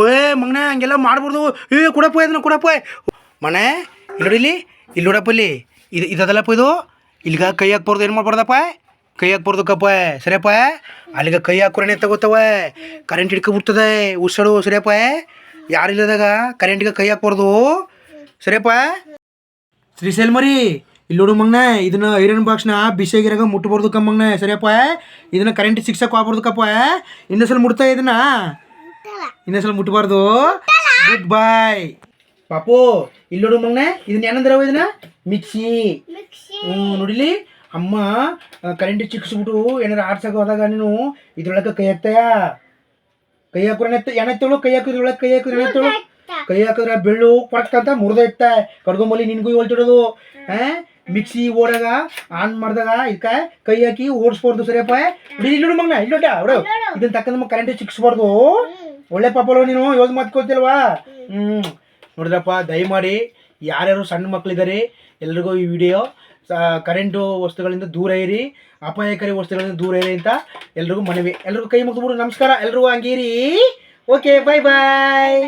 ಓಯ್, ಮಗನ, ಹಂಗೆಲ್ಲ ಮಾಡ್ಬಾರ್ದು. ಏ, ಕೊಡಪ್ಪ, ಇದನ್ನ ಕೊಡಪ್ಪ. ಮನೆ ಇಲ್ಲಿ ಇಲ್ಲಿ ಇಲ್ಲಿ ನೋಡಪ್ಪ ಇಲ್ಲಿ. ಇದು ಇದದಲ್ಲಪ್ಪ ಇದು? ಇಲ್ಲಿಗ ಕೈ ಹಾಕ್ಬಾರ್ದು, ಏನು ಮಾಡ್ಬಾರ್ದಪ್ಪ? ಕೈ ಹಾಕ್ಬಾರ್ದು ಕಪ್ಪ, ಸರಿಯಪ್ಪ? ಅಲ್ಲಿಗ ಕೈ ಹಾಕೋರೇ ತಗೋತವ ಕರೆಂಟ್ ಹಿಡ್ಕೊಬಿಡ್ತದೆ ಉಸಳು ಸರಿಯಪ್ಪ? ಯಾರಿಲ್ಲದಾಗ ಕರೆಂಟ್ಗೆ ಕೈ ಹಾಕ್ಬಾರ್ದು? ಸರಿಯಪ್ಪ? ಶ್ರೀಶೈಲ್ ಮರಿ ಇಲ್ಲಿ ನೋಡು ಮಗ್ನ, ಇದನ್ನ ಐರನ್ ಬಾಕ್ಸ್ನ ಬಿಸಿಯಾಗಿರಾಗ ಮುಟ್ಟಬಾರ್ದು ಕಮ್ಮಗ್ನ ಸರಿಯಪ್ಪ? ಇದನ್ನ ಕರೆಂಟ್ ಸಿಕ್ಸಕ್ಕೆ ಹೋಗ್ಬಾರ್ದು ಕಪ್ಪ. ಇನ್ನೊಂದ್ಸಲ ಮುಟ್ತಾ ಇದನ್ನ. ಇನ್ನೊಂದ್ಸಲ ಮುಟ್ಬಾರ್ದು. ಗುಡ್ ಬಾಯ್ ಪಾಪು ಇಲ್ಲಿ ನೋಡು ಮಗನೆ ಇದನ್ನ ಏನಂದ್ರೆ ಇದನ್ನ? ಮಿಕ್ಸಿ. ಹ್ಮ್ ನೋಡಿಲಿ? ಅಮ್ಮ ಕರೆಂಟ್ ಚಿಕ್ಸ್ಬಿಟ್ಟು ಏನಾರ ಆಡ್ಸಕ್ಕೆ ಹೋದಾಗ ನೀನು ಇದ್ರೊಳಗ ಕೈ ಹಾಕ್ತಾಯ? ಕೈ ಹಾಕೋಣ ಏನಾಯ್ತಳು ಕೈ ಹಾಕಿದ್ರ ಒಳಗೆ ಕೈ ಹಾಕಿದ್ರೆ ಏನಾಯ್ತಳು ಕೈ ಹಾಕಿದ್ರೆ ಬೆಳ್ಳು ಪಡಕ್ ಅಂತ ಕಡ್ಕೊಂಬಲ್ಲಿ ಕಡ್ಗೊಂಬಲ್ಲಿ ನಿನ್ಗೂ ಹೋಲ್ತಿಡೋದು. ಹಾ? ಮಿಕ್ಸಿ ಓಡಾಗ ಆನ್ ಮಾಡಿದಾಗ ಇದಕ್ಕ ಕೈ ಹಾಕಿ ಓಡಿಸ್ಬಾರ್ದು ಸರಿಯಪ್ಪ. ನೋಡಿ ಇಲ್ಲಿ ನೋಡು ಮಗನ ಇಲ್ಲಿ ನೋಡ. ಅವ್ರು ಇದನ್ನ ಕರೆಂಟ್ ಚಿಕ್ಸ್ಬಾರ್ದು. ಒಳ್ಳೆ ಪಾಪಲ್ವ ನೀನು ಯೋಗ ಮಾತ್ಕೋತಿಲ್ವಾ ಹ್ಮ್. ನೋಡಿದ್ರಪ್ಪ ದಯಮಾಡಿ ಯಾರ್ಯಾರು ಸಣ್ಣ ಮಕ್ಕಳಿದ್ದಾರೆ ಎಲ್ರಿಗೂ ಈ ವಿಡಿಯೋ ಕರೆಂಟು ವಸ್ತುಗಳಿಂದ ದೂರ ಇರಿ ಅಪಾಯಕಾರಿ ವಸ್ತುಗಳಿಂದ ದೂರ ಇರಿ ಅಂತ ಎಲ್ರಿಗೂ ಮನವಿ. ಎಲ್ರಿಗೂ ಕೈ ಮುಗಿದ್ಬಿಡು ನಮಸ್ಕಾರ. ಎಲ್ರಿಗೂ ಹಂಗೀರಿ. ಓಕೆ ಬಾಯ್ ಬಾಯ್